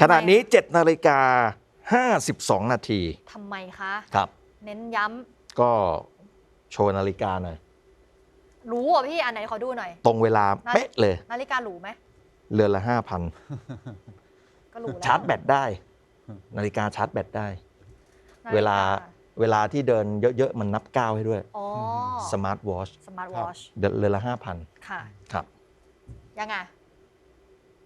ขณะนี้7นาฬิกา52 นาทีทำไมคะ ครับ เน้นย้ำก็โชว์นาฬิกาหน่อยรู้อะพี่อันไหนขอดูหน่อย ตรงเวลาเป๊ะเลย นาฬิกาหรูไหมเรือนละก็หรู5,000แล้วชาร์จแบตได้ นาฬิกาชาร์จแบตได้นาฬิกเวลาเวลาที่เดินเยอะๆ มันนับก้าวให้ด้วย อ๋อสมาร์ทวอชสมาร์ทวอชเรือนละ 5,000 ค่ะ ครับ ยังไง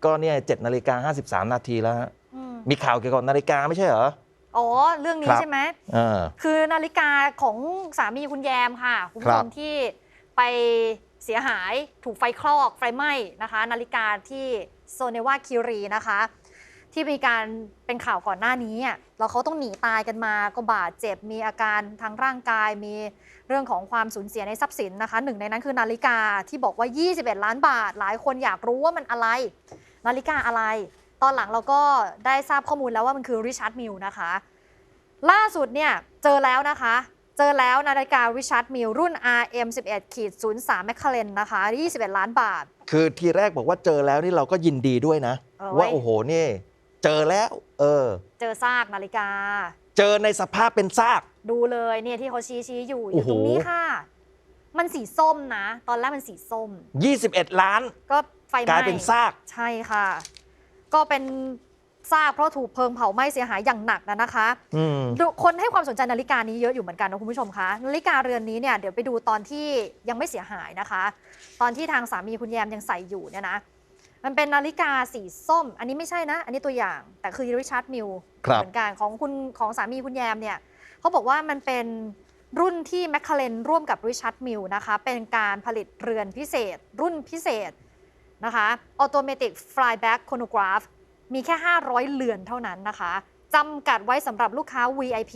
ก็เนี่ย7นาฬิกา53นาทีแล้วฮะอืมมีข่าวเกี่ยวกับนาฬิกาไม่ใช่เหรอ อ๋อ เรื่องนี้ครับ ใช่ไหม เออ คือนาฬิกาของสามีคุณแยมค่ะ คุณผู้ครัชบมที่ไปเสียหายถูกไฟคลอกไฟไหม้นะคะ นาฬิกาที่โซเนวาคิรีนะคะ ที่มีการเป็นข่าวก่อนหน้านี้อะแล้วเขาต้องหนีตายกันมาก็บาดเจ็บมีอาการทางร่างกายมีเรื่องของความสูญเสียในทรัพย์สินนะคะ หนึ่งในนั้นคือนาฬิกาที่บอกว่า 21 ล้านบาท หลายคนอยากรู้ว่ามันอะไร นาฬิกาอะไร ตอนหลังเราก็ได้ทราบข้อมูลแล้วว่ามันคือริชาร์ดมิลนะคะ ล่าสุดเนี่ยเจอแล้วนะคะ เจอแล้วนาฬิการิชาร์ดมิลรุ่น RM 11ขีด03 m c ค l a n นะคะ21 ล้านบาท คือทีแรกบอกว่าเจอแล้วนี่เราก็ยินดีด้วยนะ เออว่าเว้ยโอ้โหนี่เจอแล้ว เออ เจอซากนาฬิกา เจอในสภาพเป็นซาก ดูเลยเนี่ยที่เขาชี้ชี้ๆอยู่อโอ้ยู่โห ตรงนี้ค่ะ มันสีส้มนะ ตอนแรกมันสีส้ม 21 ล้าน ก็ไฟไหม้กลายเป็นซาก ใช่ค่ะ ก็เป็นซากเพราะถูกเพลิงเผาไหม้เสียหายอย่างหนักนะนะคะอืมดูคนให้ความสนใจนาฬิกานี้เยอะอยู่เหมือนกันนะคุณผู้ชมคะนาฬิกาเรือนนี้เนี่ยเดี๋ยวไปดูตอนที่ยังไม่เสียหายนะคะ ตอนที่ทางสามีคุณแยมยังใส่อยู่เนี่ยนะมันเป็นนาฬิกาสีส้ม อันนี้ไม่ใช่นะ อันนี้ตัวอย่างแต่คือริชาร์ดมิลครับ เหมือนกันของคุณของสามีคุณแยมเนี่ยเขาบอกว่ามันเป็นรุ่นที่แมคคาเรนร่วมกับริชาร์ดมิลนะคะเป็นการผลิตเรือนพิเศษ รุ่นพิเศษ นะคะออโตเมติกฟลายแบ็กโคโนกราฟมีแค่ 500 เรือนเท่านั้นนะคะจำกัดไว้สำหรับลูกค้า VIP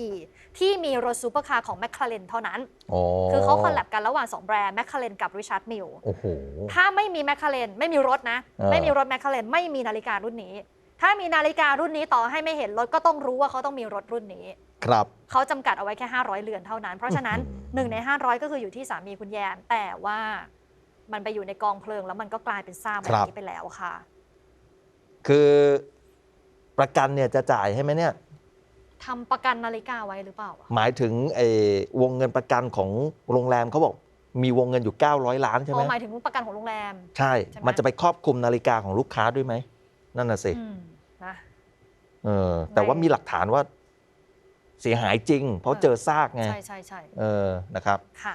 ที่มีรถซูเปอร์คาร์ของแมคคาเรนเท่านั้นอ๋อคือเขาคอลแลบกันระหว่าง 2 แบรนด์แมคคาเรนกับริชาร์ดมิลโอ้โหถ้าไม่มีแมคคาเรนไม่มีรถนะเออไม่มีรถแมคคาเรนไม่มีนาฬิการุ่นนี้ ถ้ามีนาฬิการุ่นนี้ต่อให้ไม่เห็นรถก็ต้องรู้ว่าเขาต้องมีรถรุ่นนี้ ครับ เขาจำกัดเอาไว้แค่ 500 เรือนเท่านั้น เพราะฉะนั้นอื้อหือ1ใน 500 ก็คืออยู่ที่สามีคุณแยมแต่ว่า มันไปอยู่ในกองเพลิง แล้วมันก็กลายเป็นซากแบบนี้ไปแล้วค่ะ คือประกันเนี่ยจะจ่ายให้ไหมเนี่ยทำประกันนาฬิกาไว้หรือเปล่าอะหมายถึงไอ้วงเงินประกันของโรงแรมเขาบอกมีวงเงินอยู่ 900 ล้านใช่ไหอ๋มอหมายถึงประกันของโรงแรม ใช่ใช่ไหมมันจะไปครอบคลุมนาฬิกาของลูกค้าด้วยไหม นั่นน่ะสิอืมนะเออ แต่ว่าไม่มีหลักฐานว่าเสียหายจริง เพราะเจอซากไง ใช่ใช่ใช่เออ นะครับ ค่ะ